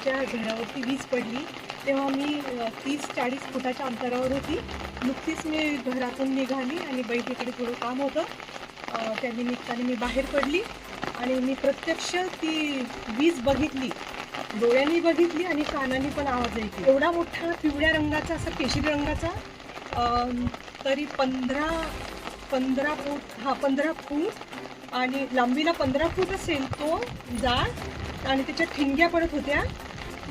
आमच्या घरावरती वीज पडली. तेव्हा मी तीस चाळीस फुटाच्या अंतरावर होती. नुकतीच मी घरातून निघाली आणि बैठकीकडे थोडं काम होतं. त्या निमित्ताने मी बाहेर पडली आणि मी प्रत्यक्ष ती वीज बघितली. डोळ्यांनी बघितली आणि कानाने पण आवाज ऐकली. एवढा मोठा पिवळ्या रंगाचा असा केशरी रंगाचा तरी पंधरा पंधरा फूट हा पंधरा फूट आणि लांबीला पंधरा फूट असेल तो जाळ. आणि त्याच्या ठिंग्या पडत होत्या.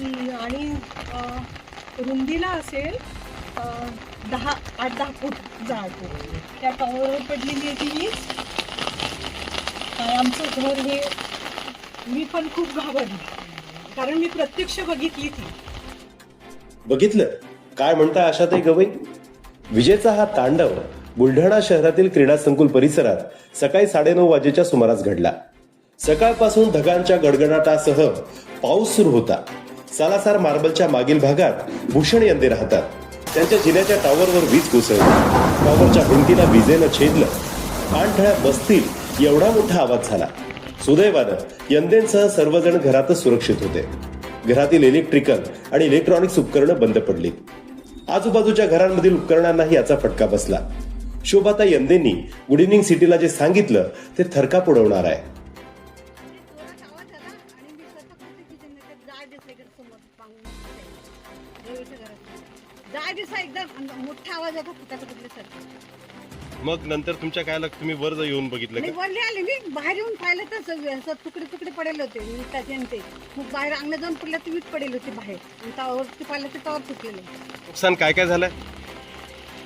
आणि रुंदीला असेल दहा आठ दहा फूट जाड. त्या टॉवरवर पडलेली आहे ती वीज. आमचं घर हे मी पण खूप घाबरली. कारण मी प्रत्यक्ष बघितली ती. बघितलं? काय म्हणता आशाताई गवई? विजेचा हा तांडव बुलढाणा शहरातील क्रीडा संकुल परिसरात सकाळी साडेनऊ वाजेच्या सुमारास घडला. सकाळपासून ढगांच्या गडगडाटासह पाऊस सुरू होता. सालासार मार्बलच्या मागील भागात भूषण यंदे राहतात. त्यांच्या जिन्याच्या टॉवरवर वीज कोसळली. टॉवरच्या भिंतीला विजेनं छेदलं. पाणठळ्या बसतील एवढा मोठा आवाज झाला. सुदैवानं यंदेंसह सर्वजण घरातच सुरक्षित होते. घरातील इलेक्ट्रिकल आणि इलेक्ट्रॉनिक्स उपकरणं बंद पडली. आजूबाजूच्या घरांमधील उपकरणांनाही याचा फटका बसला. शोभाता यंदेंनी गुड इव्हनिंग सिटीला जे सांगितलं ते थरकाप उडवणार आहे. आणि मोठा आवाज फुटाचा मग नंतर तुमच्या काय तुम्ही वर येऊन बघितलं मी वरली आले मी बाहेर येऊन पाहिलं तर सगळे असं तुकडे तुकडे पडेल होते विटाचे आणि ते. मग बाहेर अंगणात जाऊन पडलं ती वीट पडेल होती बाहेर. आणि पाहिलं ते टावर फुटलेलं. नुकसान काय काय झालंय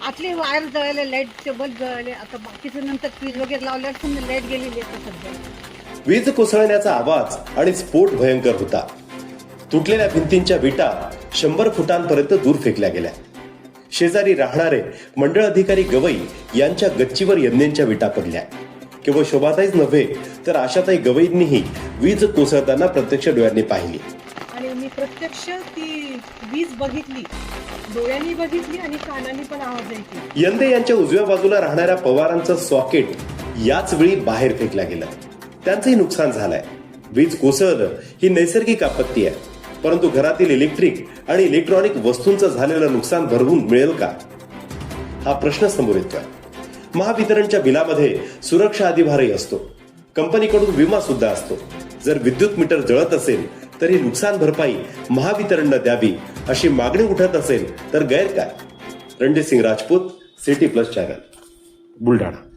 आतले वायर जळाले लाईटचे बल्ब जळाले आता बाकीचं नंतर फ्रीज वगैरे लावल्यावर समजा लाइट गेलेली आहे आता सध्या. वीज कोसळण्याचा आवाज आणि स्फोट भयंकर होता. तुटलेल्या भिंतींच्या विटा शंभर फुटांपर्यंत दूर फेकल्या गेल्या. शेजारी राहणारे मंडळ अधिकारी गवई यांच्या गच्चीवर यंदेंच्या विटा पडल्या. केवळ शोभाताईच नव्हे तर आशाताई गवईंनीही वीज कोसळताना प्रत्यक्ष डोळ्यांनी पाहिली. आणि मी प्रत्यक्ष ती वीज बघितली. डोळ्यांनी बघितली आणि कानाने पण आवाज ऐकला. यंदे यांच्या उजव्या बाजूला राहणाऱ्या पवारांचं सॉकेट याच वेळी बाहेर फेकलं गेलं. त्यांचंही नुकसान झालंय. वीज कोसळलं ही नैसर्गिक आपत्ती आहे. परंतु घरातील इलेक्ट्रिक आणि इलेक्ट्रॉनिक वस्तूंचं झालेलं नुकसान भरवून मिळेल का? हा प्रश्न समोर येतोय. महावितरणच्या बिलामध्ये सुरक्षा अधिभारही असतो. कंपनीकडून विमा सुद्धा असतो. जर विद्युत मीटर जळत असेल तर ही नुकसान भरपाई महावितरणनं द्यावी अशी मागणी उठत असेल तर गैर काय Ranjit Singh Rajput city plus channel. Buldhana.